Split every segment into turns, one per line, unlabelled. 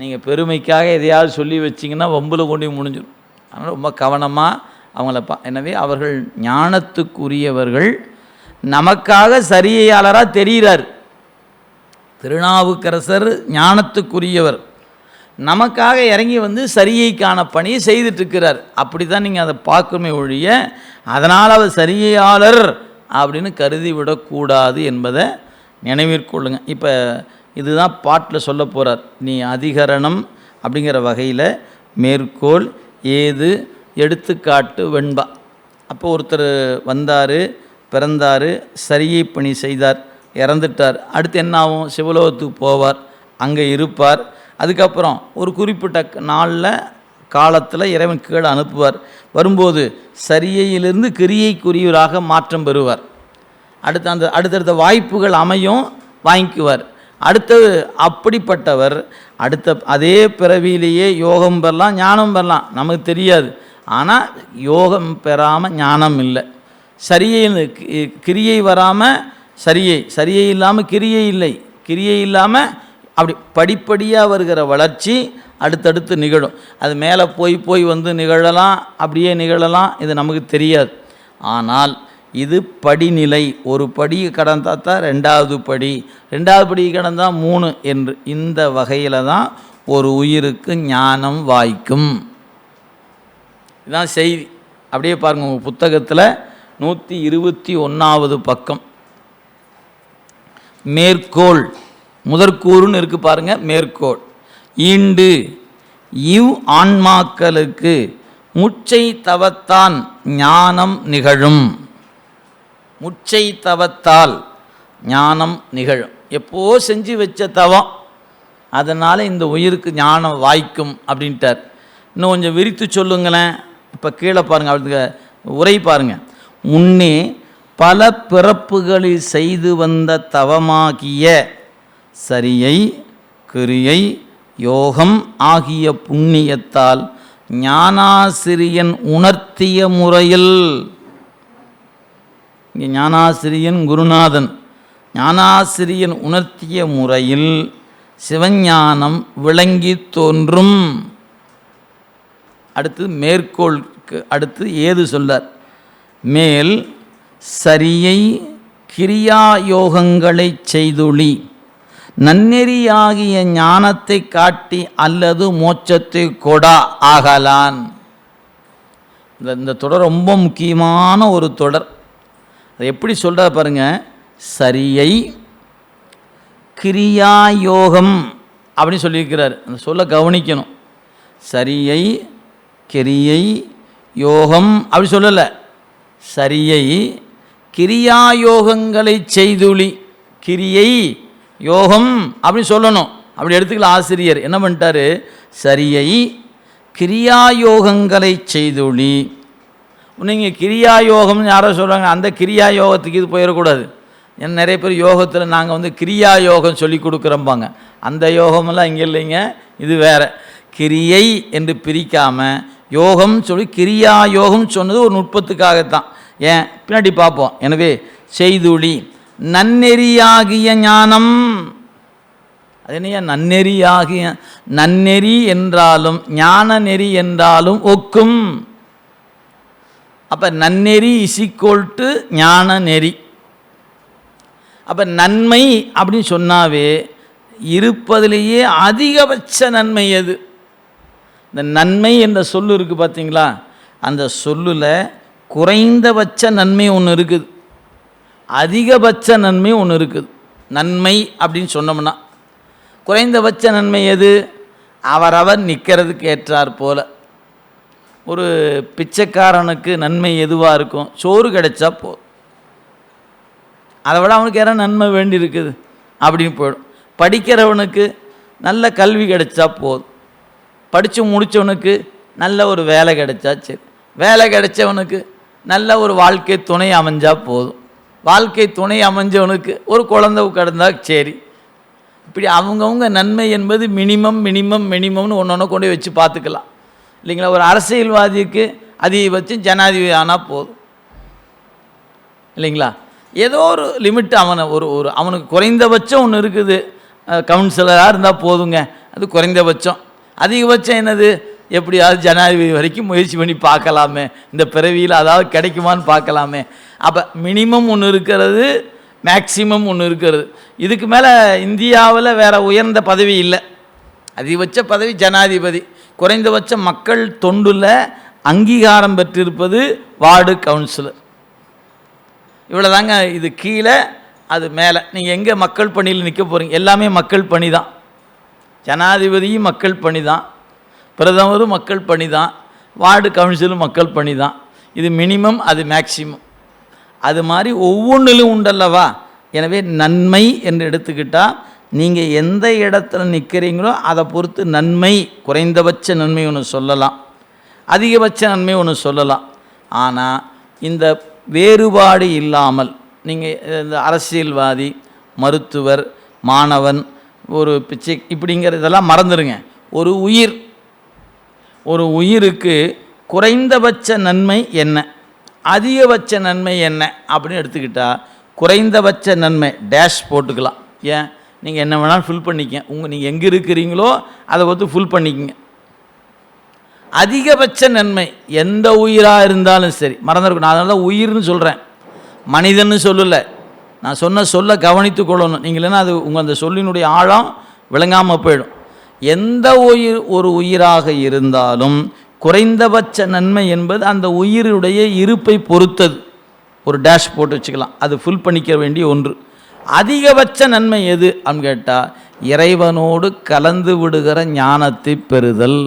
நீங்கள் பெருமைக்காக எதையாவது சொல்லி வச்சிங்கன்னா வம்பில் கொண்டு முடிஞ்சிடும் அதனால் ரொம்ப கவனமாக அவங்கள பா எனவே அவர்கள் ஞானத்துக்குரியவர்கள். நமக்காக சரியையாளராக தெரிகிறார். திருநாவுக்கரசர் ஞானத்துக்குரியவர். நமக்காக இறங்கி வந்து சரியைக்கான பணியை செய்துட்ருக்கிறார் அப்படி தான் நீங்கள் அதை பார்க்கணுமே ஒழிய அதனால் அவர் சரியையாளர் அப்படின்னு கருதி விடக்கூடாது என்பதை நினைவிற்கொள்ளுங்க இப்போ இதுதான் பாட்டில் சொல்ல போகிறார் நீ அதிகரணம் அப்படிங்கிற வகையில் மேற்கோள் ஏது எடுத்துக்காட்டு வெண்பா. அப்போ ஒருத்தர் வந்தார் பிறந்தார் சரியை பணி செய்தார் இறந்துட்டார். அடுத்து என்ன ஆகும்? சிவலோகத்துக்கு போவார் அங்கே இருப்பார். அதுக்கப்புறம் ஒரு குறிப்பிட்ட நாளில் காலத்தில் இறைவன் கீழே அனுப்புவார். வரும்போது சரியையிலிருந்து கிரியைக்குரியவராக மாற்றம் பெறுவார். அடுத்த அந்த அடுத்தடுத்த வாய்ப்புகள் அமையும் வாங்கிக்குவார். அடுத்தது அப்படிப்பட்டவர் அடுத்த அதே பிறவியிலேயே யோகம் பெறலாம் ஞானம் பெறலாம். நமக்கு தெரியாது. ஆனால் யோகம் பெறாமல் ஞானம் இல்லை. சரியை கி- கிரியை வராமல் சரியை சரியை இல்லாமல் கிரியை இல்லை. கிரியை இல்லாமல் அப்படி படிப்படியாக வருகிற வளர்ச்சி அடுத்தடுத்து நிகழும். அது மேலே போய் போய் வந்து நிகழலாம் அப்படியே நிகழலாம் இது நமக்கு தெரியாது. ஆனால் இது படிநிலை. ஒரு படியை கடந்தால் தான் ரெண்டாவது படி. ரெண்டாவது படி கடந்தால் மூணு என்று. இந்த வகையில் தான் ஒரு உயிருக்கு ஞானம் வாய்க்கும். இதுதான் செய்தி. அப்படியே பாருங்கள் உங்கள் புத்தகத்தில் நூற்றி இருபத்தி ஒன்றாவது பக்கம். மேற்கோள். முதற்கூறுன்னு இருக்குது பாருங்கள் மேற்கோள். ஈண்டு. இவ் ஆன்மாக்களுக்கு முச்சை தவத்தான் ஞானம் நிகழும். முச்சை தவத்தால் ஞானம் நிகழும். எப்போ செஞ்சு வச்ச தவம் அதனால் இந்த உயிருக்கு ஞானம் வாய்க்கும் அப்படின்ட்டார். இன்னும் கொஞ்சம் விரித்து சொல்லுங்களேன். இப்போ கீழே பாருங்கள் அவருக்கு உரை பாருங்கள் முன்னே பல பிறப்புகளில் செய்து வந்த தவமாகிய சரியை கிரியை யோகம் ஆகிய புண்ணியத்தால் ஞானாசிரியன் உணர்த்திய முறையில் இங்கே ஞானாசிரியன் குருநாதன். ஞானாசிரியன் உணர்த்திய முறையில் சிவஞானம் விளங்கி தோன்றும். அடுத்து மேற்கோளுக்கு அடுத்து ஏது சொல்லார் மேல் சரியை கிரியாயோகங்களைச் செய்துளி. நன்னெறியாகிய ஞானத்தை காட்டி அல்லது மோட்சத்தை கொடா ஆகலான். இந்த இந்த தொடர் ரொம்ப முக்கியமான ஒரு தொடர். எப்படி சொல்கிறா பாருங்க? சரியை கிரியாயோகம் அப்படின்னு சொல்லியிருக்கிறார். அந்த சொல்ல கவனிக்கணும். சரியை கிரியை யோகம் அப்படி சொல்லலை. சரியை கிரியாயோகங்களை செய்துளி. கிரியை யோகம் அப்படின்னு சொல்லணும். அப்படி எடுத்துக்கல ஆசிரியர். என்ன பண்ணிட்டாரு? சரியை கிரியாயோகங்களை செய்துளி. நீங்கள் கிரியா யோகம்னு யாரோ சொல்கிறாங்க அந்த கிரியா யோகத்துக்கு இது போயிடக்கூடாது. ஏன்னா நிறைய பேர் யோகத்தில் நாங்கள் வந்து கிரியா யோகம் சொல்லி கொடுக்குறோம்பாங்க. அந்த யோகமெல்லாம் இங்கே இல்லைங்க இது வேற. கிரியை என்று பிரிக்காமல் யோகம் சொல்லி கிரியா யோகம் சொன்னது ஒரு நுட்பத்துக்காகத்தான். ஏன்? பின்னாடி பார்ப்போம். எனவே செய்துளி. நன்னெறியாகிய ஞானம். அது என்னையா? நன்னெறியாகிய நன்னெறி என்றாலும் ஞான நெறி என்றாலும் ஒக்கும். அப்போ நன்னெறி இசிக்கோல்ட்டு ஞான நெறி. அப்போ நன்மை அப்படின்னு சொன்னாவே இருப்பதிலேயே அதிகபட்ச நன்மை எது? இந்த நன்மை என்ற சொல்லு இருக்குது பார்த்தீங்களா அந்த சொல்லில் குறைந்தபட்ச நன்மை ஒன்று இருக்குது. அதிகபட்ச நன்மை ஒன்று இருக்குது. நன்மை அப்படின்னு சொன்னோம்னா குறைந்தபட்ச நன்மை எது? அவரவர் நிற்கிறதுக்கு ஏற்றார் போல. ஒரு பிச்சைக்காரனுக்கு நன்மை எதுவாக இருக்கும்? சோறு கிடைச்சா போதும் அதை விட அவனுக்கு யாரும் நன்மை வேண்டி இருக்குது அப்படின்னு போயிடும். படிக்கிறவனுக்கு நல்ல கல்வி கிடைச்சா போதும். படித்து முடித்தவனுக்கு நல்ல ஒரு வேலை கிடைச்சா சரி. வேலை கிடைச்சவனுக்கு நல்ல ஒரு வாழ்க்கை துணை அமைஞ்சா போதும். வாழ்க்கை துணை அமைஞ்சவனுக்கு ஒரு குழந்தை கிடந்தா சரி. இப்படி அவங்கவுங்க நன்மை என்பது மினிமம் மினிமம் மினிமம்னு ஒன்று ஒன்று கொண்டு வச்சு பார்த்துக்கலாம். இல்லைங்களா? ஒரு அரசியல்வாதிக்கு அதிகபட்சம் ஜனாதிபதி ஆனால் போதும். இல்லைங்களா? ஏதோ ஒரு லிமிட் அவனை ஒரு ஒரு அவனுக்கு குறைந்தபட்சம் ஒன்று இருக்குது. கவுன்சிலராக இருந்தால் போதுங்க. அது குறைந்தபட்சம். அதிகபட்சம் என்னது? எப்படியாவது ஜனாதிபதி வரைக்கும் முயற்சி பண்ணி பார்க்கலாமே. இந்த பிறவியில் அதாவது கிடைக்குமான்னு பார்க்கலாமே. அப்போ மினிமம் ஒன்று இருக்கிறது மேக்சிமம் ஒன்று இருக்கிறது. இதுக்கு மேலே இந்தியாவில் வேற உயர்ந்த பதவி இல்லை. அதிகபட்ச பதவி ஜனாதிபதி. குறைந்தபட்ச மக்கள் தொண்டில் அங்கீகாரம் பெற்றிருப்பது வார்டு கவுன்சிலர். இவ்வளோதாங்க இது கீழே அது மேலே. நீங்கள் எங்கே மக்கள் பணியில் நிற்க போகிறீங்க எல்லாமே மக்கள் பணி தான் ஜனாதிபதியும் மக்கள் பணி தான் பிரதமரும் மக்கள் பணி தான் வார்டு கவுன்சிலும் மக்கள் பணி தான் இது மினிமம் அது மேக்சிமம். அது மாதிரி ஒவ்வொன்றிலும் உண்டல்லவா? எனவே நன்மை என்று எடுத்துக்கிட்டால் நீங்கள் எந்த இடத்துல நிற்கிறீங்களோ அதை பொறுத்து நன்மை குறைந்தபட்ச நன்மை ஒன்று சொல்லலாம். அதிகபட்ச நன்மை ஒன்று சொல்லலாம். ஆனால் இந்த வேறுபாடு இல்லாமல் நீங்கள் இந்த அரசியல்வாதி மருத்துவர் மாணவன் ஒரு பிச்சை இப்படிங்கிற இதெல்லாம் மறந்துடுங்க ஒரு உயிர் ஒரு உயிருக்கு குறைந்தபட்ச நன்மை என்ன? அதிகபட்ச நன்மை என்ன? அப்படின்னு எடுத்துக்கிட்டால் குறைந்தபட்ச நன்மை டேஷ் போட்டுக்கலாம். ஏன்? நீங்கள் என்ன வேணாலும் ஃபில் பண்ணிக்க. உங்கள் நீங்கள் எங்கே இருக்கிறீங்களோ அதை பார்த்து ஃபுல் பண்ணிக்கங்க. அதிகபட்ச நன்மை எந்த உயிராக இருந்தாலும் சரி. மறந்துருக்கும் நான் அதனால தான் உயிர்னு சொல்கிறேன் மனிதன்னு சொல்லலை. நான் சொன்ன சொல்ல கவனித்து கொள்ளணும். நீங்கள் இல்லைன்னா அது உங்கள் அந்த சொல்லினுடைய ஆழம் விளங்காமல் போயிடும். எந்த உயிர் ஒரு உயிராக இருந்தாலும் குறைந்தபட்ச நன்மை என்பது அந்த உயிருடைய இருப்பை பொறுத்தது. ஒரு டேஷ் போட்டு வச்சுக்கலாம். அது ஃபுல் பண்ணிக்க வேண்டிய ஒன்று. அதிகபட்ச நன்மை எது அப்படின்னு கேட்டால் இறைவனோடு கலந்து விடுகிற ஞானத்தை பெறுதல்.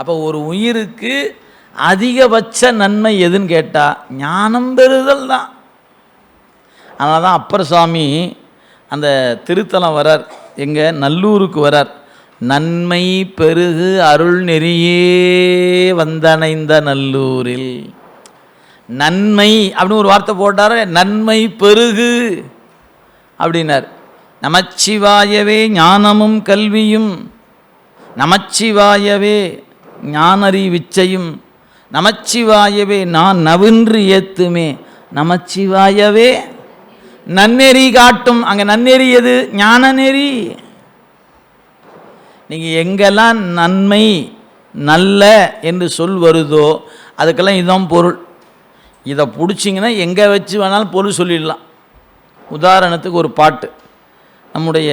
அப்போ ஒரு உயிருக்கு அதிகபட்ச நன்மை எதுன்னு கேட்டால் ஞானம் பெறுதல் தான். அதனால தான் அப்பர் சுவாமி அந்த திருத்தலம் வரார். எங்கள் நல்லூருக்கு வரார். நன்மை பெருகு அருள் நெறியே வந்தணைந்த நல்லூரில். நன்மை அப்படின்னு ஒரு வார்த்தை போட்டார். நன்மை பெருகு அப்படின்னார். நமச்சிவாயவே ஞானமும் கல்வியும். நமச்சிவாயவே ஞானறிவிச்சையும். நமச்சிவாயவே நான் நவின்று ஏத்துமே. நமச்சிவாயவே நன்னெறி காட்டும். அங்கே நன்னெறி எது? ஞான நெறி. நீங்கள் எங்கெல்லாம் நன்மை நல்ல என்று சொல் வருதோ அதுக்கெல்லாம் இதுதான் பொருள். இதை பிடிச்சிங்கன்னா எங்கே வச்சு வேணாலும் பொருள் சொல்லிடலாம். உதாரணத்துக்கு ஒரு பாட்டு. நம்முடைய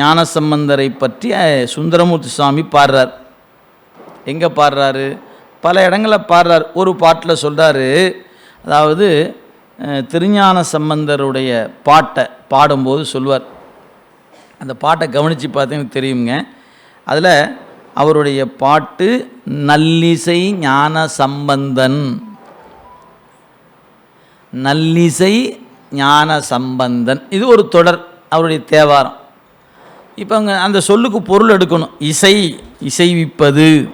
ஞானசம்பந்தரை பற்றி சுந்தரமூர்த்தி சுவாமி பாடுறார். எங்கே பாடுறாரு? பல இடங்களில் பாடுறார். ஒரு பாட்டில் சொல்கிறாரு அதாவது திருஞான சம்பந்தருடைய பாட்டை பாடும்போது சொல்வார் அந்த பாட்டை கவனித்து பார்த்தீங்கன்னு தெரியுங்க. அதில் அவருடைய பாட்டு நல்லிசை ஞான சம்பந்தன் நல்லிசை ஞான சம்பந்தன். இது ஒரு தொடர் அவருடைய தேவாரம். இப்போ அங்கே அந்த சொல்லுக்கு பொருள் எடுக்கணும். இசை இசைவிப்பது.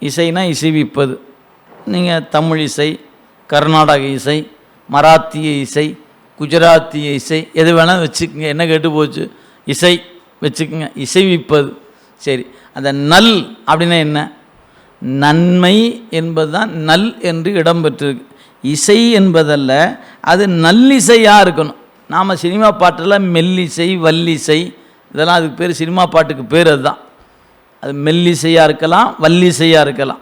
இசைனா இசைவிப்பது. நீங்கள் தமிழ் இசை கர்நாடக இசை மராத்திய இசை குஜராத்திய இசை எது வேணால் வச்சுக்கோங்க. என்ன கெட்டு போச்சு? இசை வச்சுக்கோங்க. இசைவிப்பது. சரி. அந்த நல் அப்படின்னா என்ன? நன்மை என்பதுதான் நல் என்று இடம்பெற்றிருக்கு. இசை என்பதல்ல அது நல்லிசையாக இருக்கணும். நாம் சினிமா பாட்டில் மெல்லிசை வல்லிசை இதெல்லாம் அதுக்கு பேர் சினிமா பாட்டுக்கு பேர் அதுதான். அது மெல்லிசையாக இருக்கலாம் வல்லிசையாக இருக்கலாம்.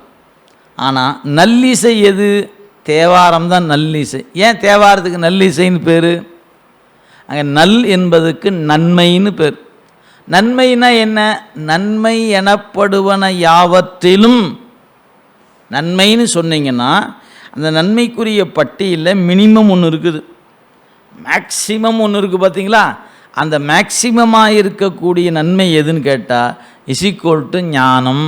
ஆனால் நல்லிசை எது? தேவாரம் தான் நல்லிசை. ஏன் தேவாரத்துக்கு நல்லிசைன்னு பேர்? அங்கே நல் என்பதுக்கு நன்மைன்னு பேர். நன்மைனா என்ன? நன்மை எனப்படுவன யாவற்றிலும் நன்மைன்னு சொன்னீங்கன்னா அந்த நன்மைக்குரிய பட்டியலில் மினிமம் ஒன்று இருக்குது. மேக்சிமம் ஒன்று இருக்குது பார்த்தீங்களா அந்த மேக்சிமமாக இருக்கக்கூடிய நன்மை எதுன்னு கேட்டால் இசிக்கோல் டு ஞானம்.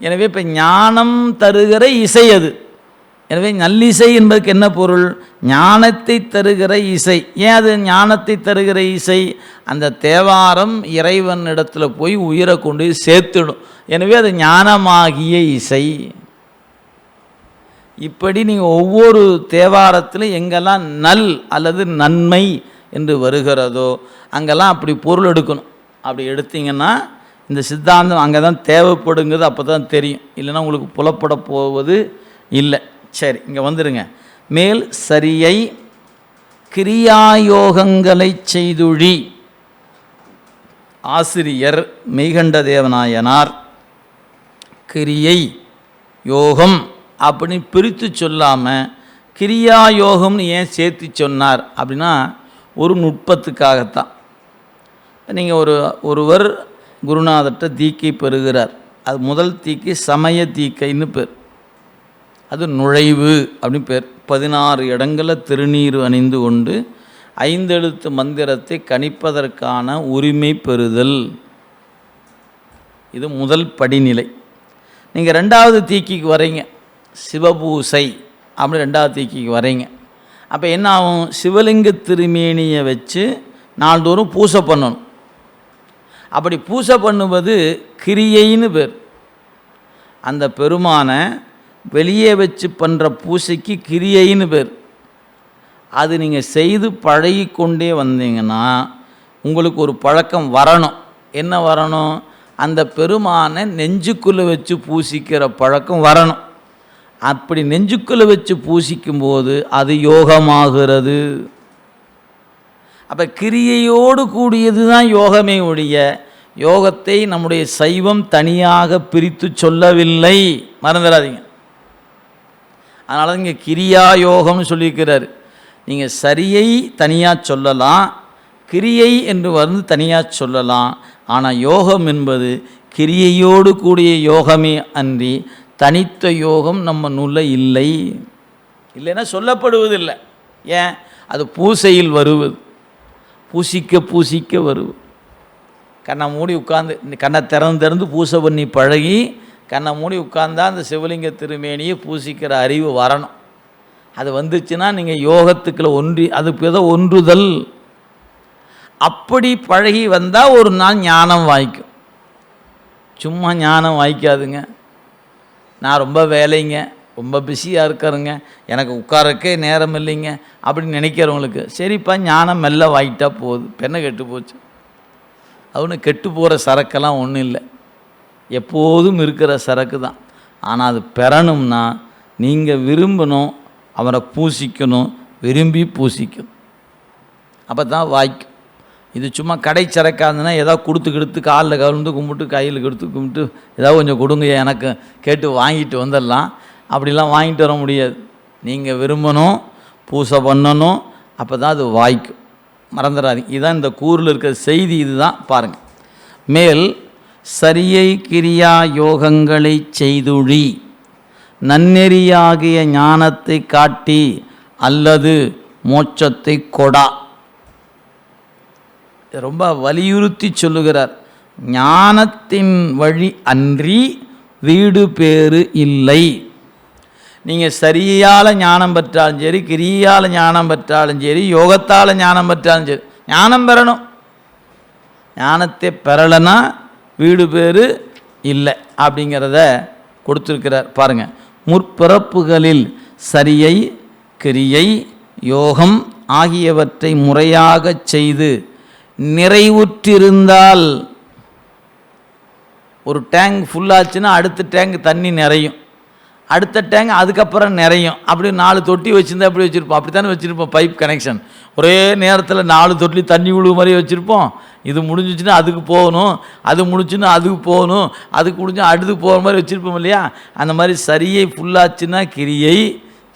எனவே இப்போ ஞானம் தருகிற இசை அது. எனவே நல்லிசை என்பதற்கு என்ன பொருள்? ஞானத்தை தருகிற இசை. ஏன் அது ஞானத்தை தருகிற இசை? அந்த தேவாரம் இறைவன் இடத்துல போய் உயிரை கொண்டு போய் சேர்த்துடும். எனவே அது ஞானமாகிய இசை. இப்படி நீங்கள் ஒவ்வொரு தேவாரத்திலும் எங்கெல்லாம் நல் அல்லது நன்மை என்று வருகிறதோ அங்கெல்லாம் அப்படி பொருள் எடுக்கணும். அப்படி எடுத்தீங்கன்னா இந்த சித்தாந்தம் அங்கே தான் தேவைப்படுங்கிறது அப்போ தான் தெரியும். இல்லைன்னா உங்களுக்கு புலப்பட போவது இல்லை. சரி இங்கே வந்துடுங்க மேல் சரியை கிரியாயோகங்களை செய்துழி. ஆசிரியர் மெய்கண்ட தேவநாயனார் கிரியை யோகம் அப்படின்னு பிரித்து சொல்லாமல் கிரியா யோகம்னு ஏன் சேர்த்து சொன்னார்? அப்படின்னா ஒரு நுட்பத்துக்காகத்தான். நீங்கள் ஒரு ஒருவர் குருநாதர்கிட்ட தீக்கை பெறுகிறார். அது முதல் தீக்கை சமய தீக்கைன்னு பேர். அது நுழைவு அப்படின்னு பேர். பதினாறு இடங்களில் திருநீர் அணிந்து கொண்டு ஐந்தெழுத்து மந்திரத்தை கணிப்பதற்கான உரிமை பெறுதல். இது முதல் படிநிலை. நீங்கள் ரெண்டாவது தீக்கிக்கு வரீங்க. சிவபூசை அப்படி ரெண்டாவது தீக்கிக்கு வரீங்க. அப்போ என்ன ஆகும்? சிவலிங்க திருமேனியை வச்சு நாள்தோறும் பூசை பண்ணணும். அப்படி பூசை பண்ணுவது கிரியைன்னு பேர். அந்த பெருமானை வெளியே வச்சு பண்ணுற பூசைக்கு கிரியைன்னு பேர். அது நீங்கள் செய்து பழகி கொண்டே வந்தீங்கன்னா உங்களுக்கு ஒரு பழக்கம் வரணும். என்ன வரணும்? அந்த பெருமானை நெஞ்சுக்குள்ளே வச்சு பூசிக்கிற பழக்கம் வரணும். அப்படி நெஞ்சுக்குள்ளே வச்சு பூசிக்கும்போது அது யோகமாகிறது. அப்போ கிரியையோடு கூடியது தான் யோகமே ஒழிய யோகத்தை நம்முடைய சைவம் தனியாக பிரித்து சொல்லவில்லை. மறந்துடாதீங்க. அதனால தான் இங்கே கிரியா யோகம்னு சொல்லியிருக்கிறார். நீங்கள் சரியை தனியாக சொல்லலாம் கிரியை என்று வந்து தனியாக சொல்லலாம். ஆனால் யோகம் என்பது கிரியையோடு கூடிய யோகமே அன்றி தனித்த யோகம் நம்ம நூலில் இல்லை. இல்லைன்னா சொல்லப்படுவதில்லை. ஏன்? அது பூசையில் வருவது. பூசிக்க பூசிக்க வருவது. கண்ணை மூடி உட்காந்து இந்த கண்ணை திறந்து திறந்து பூசை பண்ணி பழகி கண்ணை மூடி உட்கார்ந்தா அந்த சிவலிங்க திருமேனியை பூசிக்கிற அறிவு வரணும். அது வந்துச்சுன்னா நீங்கள் யோகத்துக்குள்ள ஒன்றி அதுக்கு ஏதோ ஒன்றுதல். அப்படி பழகி வந்தால் ஒரு நாள் ஞானம் வாய்க்கும். சும்மா ஞானம் வாய்க்காதுங்க. நான் ரொம்ப வேலைங்க ரொம்ப பிஸியாக இருக்கிறேங்க எனக்கு உட்காரக்கே நேரம் இல்லைங்க அப்படின்னு நினைக்கிறவங்களுக்கு சரிப்பா ஞானம் மெல்ல வாங்கிட்டா போகுது பெண்ணை கெட்டு போச்சு. அவனு கெட்டு போகிற சரக்கெல்லாம் ஒன்றும் இல்லை. எப்போதும் இருக்கிற சரக்கு தான். ஆனால் அது பெறணும்னா நீங்கள் விரும்பணும் அவரை பூசிக்கணும் விரும்பி பூசிக்கணும். அப்போ தான் வாய்க்கும். இது சும்மா கடை சரக்காதுன்னா ஏதாவது கொடுத்து கெடுத்து காலில் கவிழ்ந்து கும்பிட்டு கையில் கெடுத்து கும்பிட்டு ஏதாவது கொஞ்சம் கொடுங்க எனக்கு கேட்டு வாங்கிட்டு வந்துடலாம். அப்படிலாம் வாங்கிட்டு வர முடியாது. நீங்கள் விரும்பணும் பூசை பண்ணணும் அப்போ தான் அது வாய்க்கும். மறந்துடாதீங்க. இதுதான் இந்த கூறில் இருக்கிற செய்தி இதுதான். பாருங்கள் மேல் சரியை கிரியா யோகங்களை செய்துழி. நன்னெறியாகிய ஞானத்தை காட்டி அல்லது மோட்சத்தை கொடா. ரொம்ப வலியுறுத்தி சொல்லுகிறார். ஞானத்தின் வழி அன்றி வீடு பேறு இல்லை. நீங்கள் சரியால் ஞானம் பெற்றாலும் சரி கிரியால் ஞானம் பெற்றாலும் சரி யோகத்தால் ஞானம் பெற்றாலும் சரி ஞானம் பெறணும். ஞானத்தை பெறலைன்னா வீடு பேறு இல்லை அப்படிங்கிறத கொடுத்துருக்கிறார். பாருங்கள் முற்பிறப்புகளில் சரியை கிரியை யோகம் ஆகியவற்றை முறையாகச் செய்து நிறைவுற்றிருந்தால் ஒரு டேங்க் ஃபுல்லாச்சுன்னா அடுத்த டேங்க் தண்ணி நிறையும். அடுத்த டேங்க் அதுக்கப்புறம் நிறையும். அப்படி நாலு தொட்டி வச்சுருந்தா அப்படி வச்சுருப்போம்? அப்படி தானே வச்சுருப்போம் பைப் கனெக்ஷன். ஒரே நேரத்தில் நாலு தொட்டி தண்ணி விழுவு மாதிரி வச்சுருப்போம். இது முடிஞ்சிச்சுன்னா அதுக்கு போகணும். அது முடிஞ்சுன்னா அதுக்கு போகணும். அதுக்கு முடிஞ்சால் அடுத்து போகிற மாதிரி வச்சுருப்போம் இல்லையா? அந்த மாதிரி சரியை ஃபுல்லாச்சுன்னா கிரியை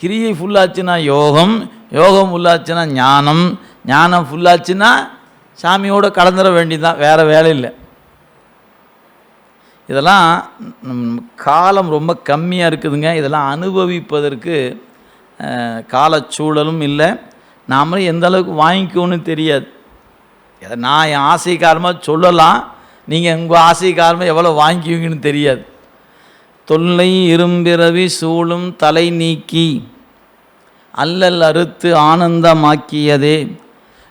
கிரியை ஃபுல்லாச்சுன்னா யோகம் யோகம் ஃபுல்லாச்சுன்னா ஞானம் ஞானம் ஃபுல்லாச்சுன்னா சாமியோடு கலந்துட வேண்டியதுதான் வேறு வேலை இல்லை. இதெல்லாம் காலம் ரொம்ப கம்மியாக இருக்குதுங்க. இதெல்லாம் அனுபவிப்பதற்கு காலச்சூழலும் இல்லை. நாமளும் எந்த அளவுக்கு வாங்கிக்கணும்னு தெரியாது. நான் என் ஆசை காரணமாக சொல்லலாம் நீங்கள் உங்கள் ஆசை காரணமாக எவ்வளோ வாங்கிக்குவீங்கன்னு தெரியாது. தொல்லை இரும்பிறவி சூழும் தலை நீக்கி அல்லல் அறுத்து ஆனந்தமாக்கியதே.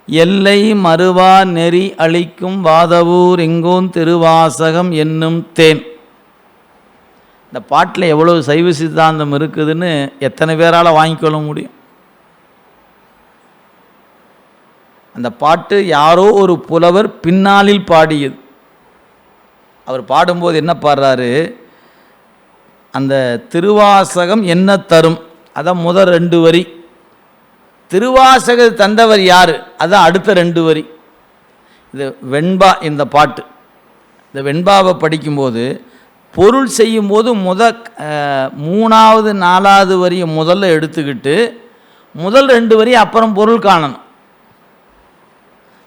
எல்லை மறுவா நெறி அளிக்கும் வாதவூர் எங்கோன் திருவாசகம் என்னும் தேன். இந்த பாட்டில் எவ்வளோ சைவ சித்தாந்தம் இருக்குதுன்னு எத்தனை பேரால் வாங்கிக்கொள்ள முடியும். அந்த பாட்டு யாரோ ஒரு புலவர் பின்னாளில் பாடியது. அவர் பாடும்போது என்ன பாடுறாரு? அந்த திருவாசகம் என்ன தரும்? அதான் முதல் ரெண்டு வரி. திருவாசக தந்தவர் யார்? அதான் அடுத்த ரெண்டு வரி. இது வெண்பா இந்த பாட்டு. இந்த வெண்பாவை படிக்கும்போது பொருள் செய்யும்போது முத மூணாவது நாலாவது வரியை முதல்ல எடுத்துக்கிட்டு முதல் ரெண்டு வரி அப்புறம் பொருள் காணணும்.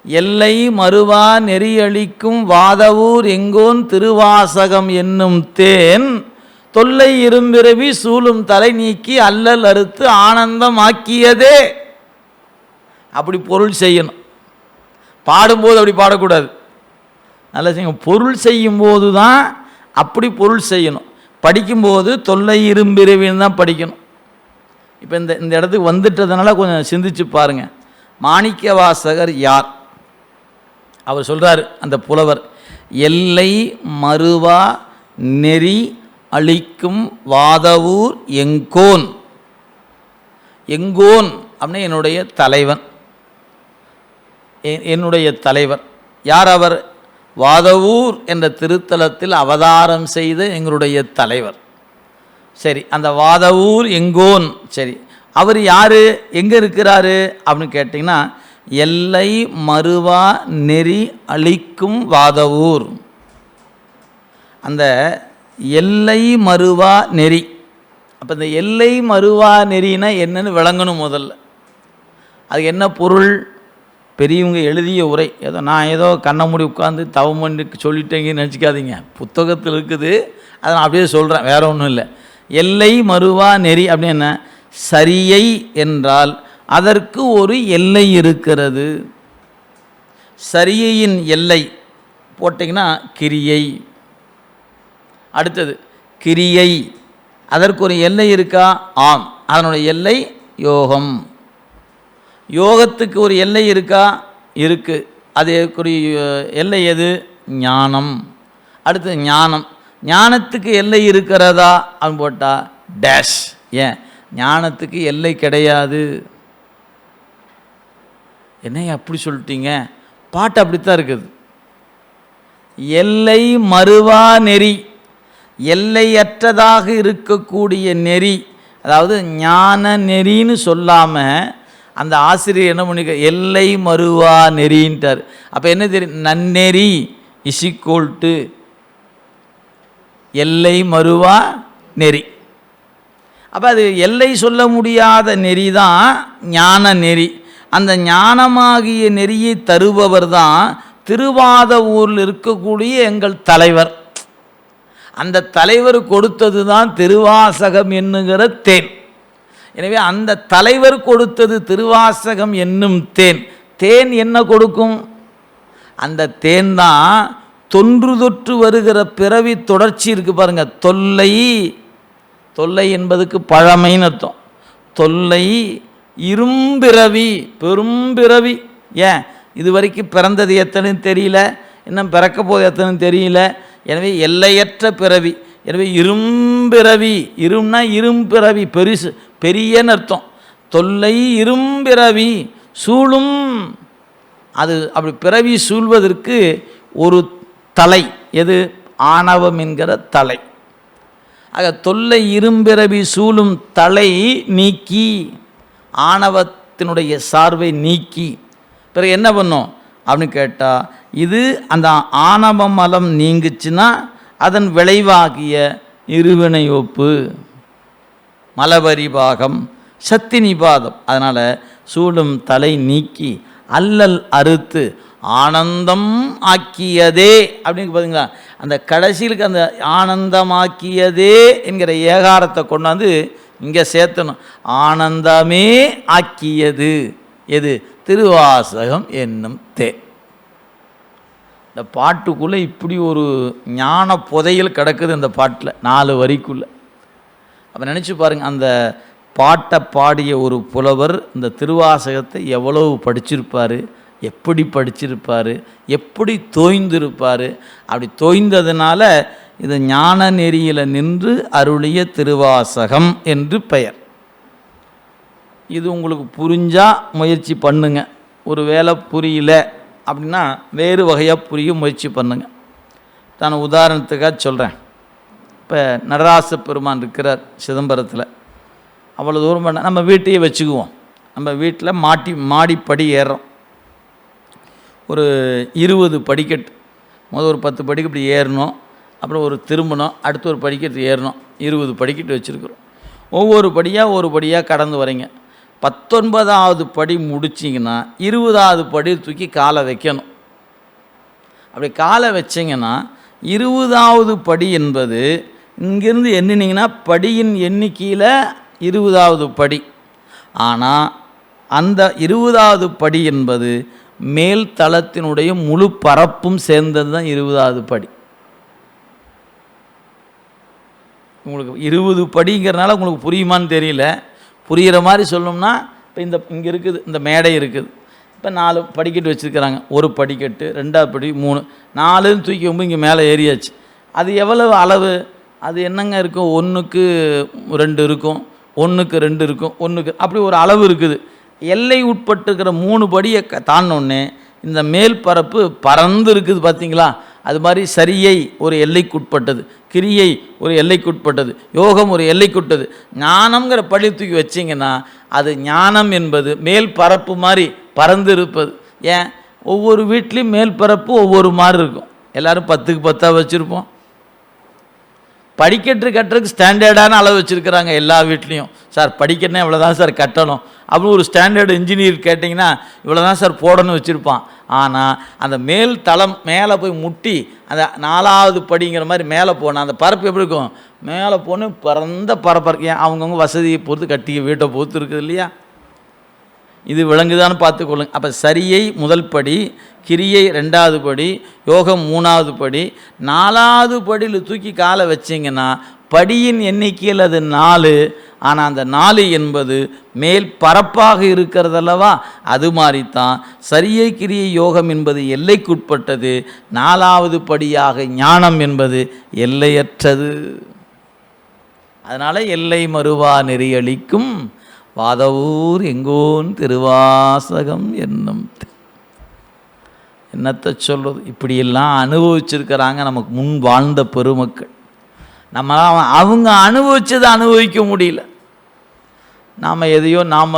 எல்லை மறுவா நெறியளிக்கும் வாதவூர் எங்கோன் திருவாசகம் என்னும் தேன் தொல்லை இரும்பிறவி சூழும் தலை நீக்கி அல்லல் அறுத்து ஆனந்தமாக்கியதே. அப்படி பொருள் செய்யணும். பாடும்போது அப்படி பாடக்கூடாது. நல்லா செய்யுங்க பொருள் செய்யும்போது தான் அப்படி பொருள் செய்யணும். படிக்கும்போது தொல்லை இரும்பிறவின்னு தான் படிக்கணும். இப்போ இந்த இந்த இடத்துக்கு வந்துட்டதுனால கொஞ்சம் சிந்திச்சு பாருங்கள் மாணிக்க வாசகர் யார்? அவர் சொல்கிறார் அந்த புலவர் எல்லை மறுவா நெறி அழிக்கும் வாதவூர் எங்கோன். எங்கோன் அப்படின்னா என்னுடைய தலைவன். என்னுடைய தலைவர். யார் அவர்? வாதவூர் என்ற திருத்தலத்தில் அவதாரம் செய்த எங்களுடைய தலைவர். சரி அந்த வாதவூர் எங்கோன் சரி அவர் யார்? எங்கே இருக்கிறாரு? அப்படின்னு கேட்டிங்கன்னா எல்லை மறுவா நெறி அழிக்கும் வாதவூர். அந்த எல்லை மறுவா நெறி அப்போ இந்த எல்லை மறுவா நெறினா என்னன்னு விளங்கணும் முதல்ல. அது என்ன பொருள்? பெரியவங்க எழுதிய உரை. ஏதோ நான் ஏதோ கண்ணை மூடி உட்காந்து தவம் பண்ணி சொல்லிட்டேங்கன்னு நினச்சிக்காதீங்க. புத்தகத்தில் இருக்குது. அதை நான் அப்படியே சொல்கிறேன் வேற ஒன்றும் இல்லை. எல்லை மறுவா நெறி அப்படின்னு என்ன? சரியை என்றால் அதற்கு ஒரு எல்லை இருக்கிறது. சரியையின் எல்லை போட்டிங்கன்னா கிரியை. அடுத்தது கிரியை. அதற்கு ஒரு எல்லை இருக்கா? ஆம். அதனுடைய எல்லை யோகம். யோகத்துக்கு ஒரு எல்லை இருக்கா? இருக்கு. அதுக்குரிய எல்லை எது? ஞானம். அடுத்து ஞானம். ஞானத்துக்கு எல்லை இருக்கிறதா? அப்படின்னு போட்டால் டேஷ் ஏன்? ஞானத்துக்கு எல்லை கிடையாது. என்னையா அப்படி சொல்லிட்டீங்க? பாட்டு அப்படித்தான் இருக்குது. எல்லை மறுவா நெறி எல்லையற்றதாக இருக்கக்கூடிய நெறி அதாவது ஞான நெறின்னு சொல்லாமல் அந்த ஆசிரியர் என்ன பண்ணிக்க எல்லை மறுவா நெறின்ட்டார். அப்போ என்ன தெரியும் நன்னெறி இசிக்கோல்ட்டு எல்லை மறுவா நெறி. அப்போ அது எல்லை சொல்ல முடியாத நெறி தான் ஞான நெறி. அந்த ஞானமாகிய நெறியை தருபவர் தான் திருவாத ஊரில் இருக்கக்கூடிய எங்கள் தலைவர். அந்த தலைவர் கொடுத்தது தான் திருவாசகம் என்னுகிற தேன். எனவே அந்த தலைவர் கொடுத்தது திருவாசகம் என்னும் தேன். தேன் என்ன கொடுக்கும்? அந்த தேன் தான் தொன்று தொற்று வருகிற பிறவி தொடர்ச்சி இருக்குது பாருங்கள் தொல்லை தொல்லை என்பதுக்கு பழமைன்னு அர்த்தம். தொல்லை இரும்பிறவி பெரும்பிறவி. ஏன்? இது வரைக்கும் பிறந்தது எத்தனைன்னு தெரியல. இன்னும் பிறக்க போது எத்தனைன்னு தெரியல. எனவே எல்லையற்ற பிறவி. எனவே இரும்பிறவி. இரும்னா இரும்பிறவி. பெருசு பெரியன்னு அர்த்தம். தொல்லை இரும்பிறவி. சூழும். அது அப்படி பிறவி சூழ்வதற்கு ஒரு தலை. எது? ஆணவம் என்கிற தலை. ஆக தொல்லை இரும்பிறவி சூழும் தலை நீக்கி ஆணவத்தினுடைய சார்பை நீக்கி பிறகு என்ன பண்ணும்? அப்படின்னு கேட்டால் இது அந்த ஆணவ மலம் நீங்குச்சுன்னா அதன் விளைவாகிய இருவினை ஒப்பு மலபரிபாகம் சக்தி நிபாதம். அதனால் சூழும் தலை நீக்கி அல்லல் அறுத்து ஆனந்தம் ஆக்கியதே அப்படின்னு பார்த்தீங்களா அந்த கடைசியிலுக்கு அந்த ஆனந்தமாக்கியதே என்கிற ஏகாரத்தை கொண்டாந்து இங்கே சேர்த்தணும். ஆனந்தமே ஆக்கியது. எது? திருவாசகம் என்னும் தே. இந்த பாட்டுக்குள்ளே இப்படி ஒரு ஞான புதையில் கிடக்குது இந்த பாட்டில் நாலு வரிக்குள்ளே. அப்போ நினச்சி பாருங்கள் அந்த பாட்டை பாடிய ஒரு புலவர் இந்த திருவாசகத்தை எவ்வளவு படிச்சிருப்பார் எப்படி படிச்சிருப்பார் எப்படி தோய்ந்திருப்பார். அப்படி தோய்ந்ததுனால இது ஞான நெறியில் நின்று அருளிய திருவாசகம் என்று பெயர். இது உங்களுக்கு புரிஞ்சால் முயற்சி பண்ணுங்க. ஒரு வேலை புரியல அப்படின்னா வேறு வகையாக புரிய முயற்சி பண்ணுங்க. நான் உதாரணத்துக்காக சொல்கிறேன் இப்போ நடராச பெருமான் இருக்கிறார் சிதம்பரத்தில். அவ்வளோ தூரம் பண்ண நம்ம வீட்டையே வச்சுக்குவோம். நம்ம வீட்டில் மாட்டி மாடிப்படி ஏறுறோம். ஒரு இருபது படிக்கட்டு. முதல் ஒரு பத்து படிக்கு இப்படி ஏறணும். அப்புறம் ஒரு திரும்பணும் அடுத்து ஒரு படிக்கட்டு ஏறணும். இருபது படிக்கட்டு வச்சுருக்குறோம். ஒவ்வொரு படியாக ஒரு படியாக கடந்து வரீங்க. பத்தொன்பதாவது படி முடிச்சிங்கன்னா இருபதாவது படி தூக்கி காலை வைக்கணும். அப்படி காலை வச்சிங்கன்னா இருபதாவது படி என்பது இங்கேருந்து எண்ணினீங்கன்னா படியின் எண்ணிக்கையில் இருபதாவது படி. ஆனால் அந்த இருபதாவது படி என்பது மேல் தளத்தினுடைய முழு பரப்பும் சேர்ந்தது தான் இருபதாவது படி. உங்களுக்கு இருபது படிங்கிறனால உங்களுக்கு புரியுமான்னு தெரியல. புரிகிற மாதிரி சொல்லணும்னா இப்போ இந்த இங்கே இருக்குது இந்த மேடை இருக்குது. இப்போ நாலு படிக்கட்டு வச்சுருக்கிறாங்க. ஒரு படிக்கட்டு ரெண்டாவது படி மூணு. நாலுன்னு தூக்கி வந்து இங்கே மேலே ஏறியாச்சு. அது எவ்வளவு அளவு? அது என்னங்க இருக்கும்? ஒன்றுக்கு ரெண்டு இருக்கும் ஒன்றுக்கு ரெண்டு இருக்கும் ஒன்றுக்கு அப்படி ஒரு அளவு இருக்குது. எல்லை உட்பட்டிருக்கிற மூணு படியை க தாண்டினோடனே இந்த மேல் பரப்பு பறந்து இருக்குது பார்த்தீங்களா அது மாதிரி சரியை ஒரு எல்லைக்குட்பட்டது கிரியை ஒரு எல்லைக்குட்பட்டது யோகம் ஒரு எல்லைக்குட்டது ஞானம்ங்கிற பழி தூக்கி வச்சிங்கன்னா அது ஞானம் என்பது மேல் பரப்பு மாதிரி பறந்து இருப்பது ஏன்? ஒவ்வொரு வீட்லேயும் மேல் பரப்பு ஒவ்வொரு மாதிரி இருக்கும். எல்லாரும் பத்துக்கு பத்தாக வச்சுருப்போம். படிக்கட்டு கட்டுறதுக்கு ஸ்டாண்டர்டான அளவு வச்சுருக்கிறாங்க எல்லா வீட்லேயும். சார் படிக்கணும்னா இவ்வளோ தான் சார் கட்டணும்? அப்படின்னு ஒரு ஸ்டாண்டர்டு இன்ஜினியர் கேட்டிங்கன்னா இவ்வளோ தான் சார் போடணும்னு வச்சுருப்பான். ஆனால் அந்த மேல் தளம் மேலே போய் முட்டி அந்த நாலாவது படிங்கிற மாதிரி மேலே போனால் அந்த பரப்பு எப்படி இருக்கும்? மேலே போன பறந்த பரப்பு ஏன்? அவங்கவுங்க வசதியை பொறுத்து கட்டி வீட்டை பொறுத்து இருக்குது இல்லையா? இது விளங்குதான்னு பார்த்துக்கொள்ளுங்க அப்போ சரியை முதல் படி கிரியை ரெண்டாவது படி யோகம் மூணாவது படி நாலாவது படியில் தூக்கி காலை வச்சிங்கன்னா படியின் எண்ணிக்கையில் அது நாலு ஆனால் அந்த நாலு என்பது மேல் பரப்பாக இருக்கிறதல்லவா? அது மாதிரித்தான் சரியை கிரியை யோகம் என்பது எல்லைக்குட்பட்டது. நாலாவது படியாக ஞானம் என்பது எல்லையற்றது. அதனால் எல்லை மறுவா நெறியளிக்கும் வாதவூர் எங்கோன் திருவாசகம் என்னும் என்னத்தை சொல்வது இப்படியெல்லாம் அனுபவிச்சிருக்கிறாங்க நமக்கு முன் வாழ்ந்த பெருமக்கள். நம்ம அவங்க அனுபவித்ததை அனுபவிக்க முடியல. நாம் எதையோ நாம்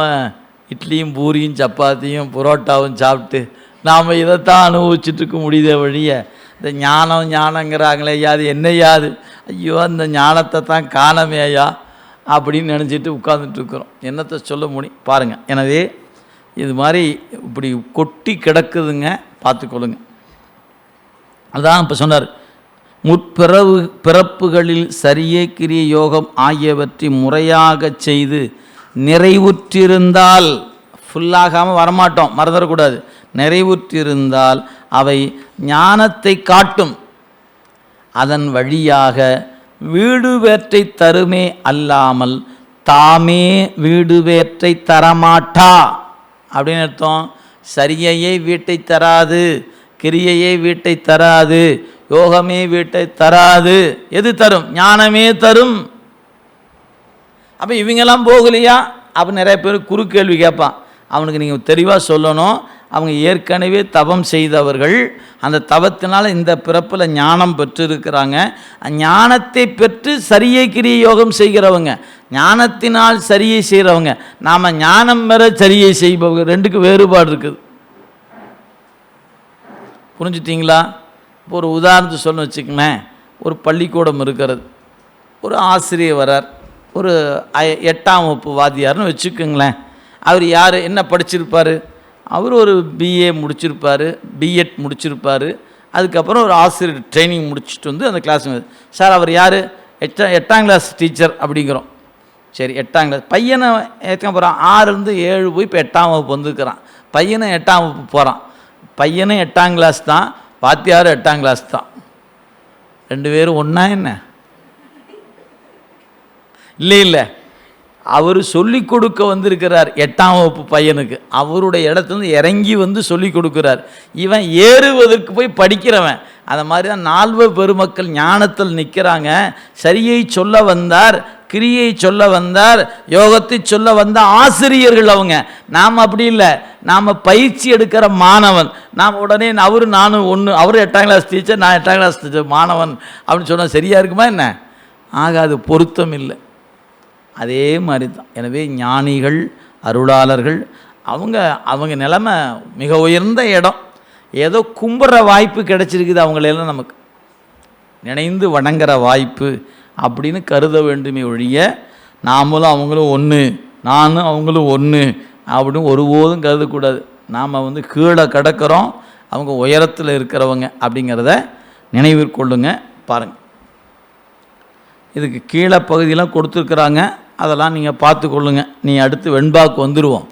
இட்லியும் பூரியும் சப்பாத்தியும் புரோட்டாவும் சாப்பிட்டு நாம் இதைத்தான் அனுபவிச்சுட்டு முடியுத முடியுதே வழிய இந்த ஞானம் ஞானங்கிறாங்களே ஐயா அது என்னையாது ஐயோ அந்த ஞானத்தை தான் காணமே ஐயா அப்படின்னு நினச்சிட்டு உட்காந்துட்டுருக்குறோம் என்னத்தை சொல்ல முடியும் பாருங்கள் எனவே இது மாதிரி இப்படி கொட்டி கிடக்குதுங்க பார்த்துக்கொள்ளுங்க. அதான் இப்போ சொன்னார் முற்பிறவு பிறப்புகளில் சரியே கிரிய யோகம் ஆகியவற்றை முறையாகச் செய்து நிறைவுற்றிருந்தால் ஃபுல்லாகாமல் வரமாட்டோம் மறந்துடக்கூடாது. நிறைவுற்றிருந்தால் அவை ஞானத்தை காட்டும். அதன் வழியாக வீடுவேற்றை தருமே அல்லாமல் தாமே வீடுவேற்றை தரமாட்டா. அப்படின்னு அர்த்தம். சரியையே வீட்டை தராது கிரியையே வீட்டை தராது யோகமே வீட்டை தராது. எது தரும்? ஞானமே தரும். அப்போ இவங்கெல்லாம் போகலையா? அப்போ நிறைய பேர் குறு கேள்வி கேட்பான். அவனுக்கு நீங்கள் தெளிவாக சொல்லணும். அவங்க ஏற்கனவே தவம் செய்தவர்கள். அந்த தவத்தினால் இந்த பிறப்பில் ஞானம் பெற்றிருக்கிறாங்க. ஞானத்தை பெற்று சரியை கிரிய யோகம் செய்கிறவங்க. ஞானத்தினால் சரியை செய்கிறவங்க நாம் ஞானம் பெற சரியை செய்பவங்க. ரெண்டுக்கு வேறுபாடு இருக்குது. புரிஞ்சுட்டிங்களா? இப்போ ஒரு உதாரணத்தை சொல்லணும் வச்சுக்கங்களேன். ஒரு பள்ளிக்கூடம் இருக்கிறது. ஒரு ஆசிரியர் வரார். ஒரு ஐ- எட்டாம் வகுப்பு வாத்தியார்னு வச்சுக்கோங்களேன். அவர் யார்? என்ன படிச்சிருப்பார்? அவர் ஒரு பிஏ முடிச்சிருப்பார். பிஎட் முடிச்சிருப்பார். அதுக்கப்புறம் ஒரு ஆசிரியர் ட்ரைனிங் முடிச்சுட்டு வந்து அந்த கிளாஸ் சார் அவர் யார்? எட்டா எட்டாம் கிளாஸ் டீச்சர் அப்படிங்கிறோம். சரி எட்டாம் கிளாஸ் பையனை ஏற்க போகிறான் ஆறுலேருந்து ஏழு போய் இப்போ எட்டாம் வகுப்பு வந்துருக்கிறான். பையனும் எட்டாம் வகுப்பு போகிறான் பையனும் எட்டாம் கிளாஸ் தான். வாத்தியாரும் எட்டாம் கிளாஸ் தான். ரெண்டு பேரும் ஒன்றா என்ன? இல்லை இல்லை. அவர் சொல்லி கொடுக்க வந்திருக்கிறார் எட்டாம் வகுப்பு பையனுக்கு. அவருடைய இடத்துலேருந்து இறங்கி வந்து சொல்லி கொடுக்குறார். இவன் ஏறுவதற்கு போய் படிக்கிறவன். அந்த மாதிரி தான் நால்வர் பெருமக்கள் ஞானத்தில் நிற்கிறாங்க சரியை சொல்ல வந்தார் கிரியை சொல்ல வந்தார் யோகத்தை சொல்ல வந்த ஆசிரியர்கள் அவங்க. நாம் அப்படி இல்லை. நாம் பயிற்சி எடுக்கிற மாணவன். நாம் உடனே அவரு நானும் ஒன்று அவர் எட்டாம் கிளாஸ் டீச்சர் நான் எட்டாம் கிளாஸ் டீச்சர் மாணவன் அப்படின்னு சொன்னால் சரியாக இருக்குமா என்ன? ஆக அது பொருத்தம் இல்லை. அதே மாதிரி தான் எனவே ஞானிகள் அருளாளர்கள் அவங்க அவங்க நிலைமை மிக உயர்ந்த இடம். ஏதோ கும்புற வாய்ப்பு கிடச்சிருக்குது அவங்களெல்லாம் நமக்கு. நினைந்து வணங்குற வாய்ப்பு அப்படின்னு கருத வேண்டுமே ஒழிய நாமளும் அவங்களும் ஒன்று நானும் அவங்களும் ஒன்று அப்படின்னு ஒருபோதும் கருதக்கூடாது. நாம் வந்து கீழே கிடக்கிறோம் அவங்க உயரத்தில் இருக்கிறவங்க அப்படிங்கிறத நினைவிற்கொள்ளுங்க பாருங்கள் இதுக்கு கீழே பகுதியெலாம் கொடுத்துருக்குறாங்க அதெல்லாம் நீங்கள் பார்த்துக்கொள்ளுங்க. நீ அடுத்து வெண்பாக்கு வந்துடுவோம்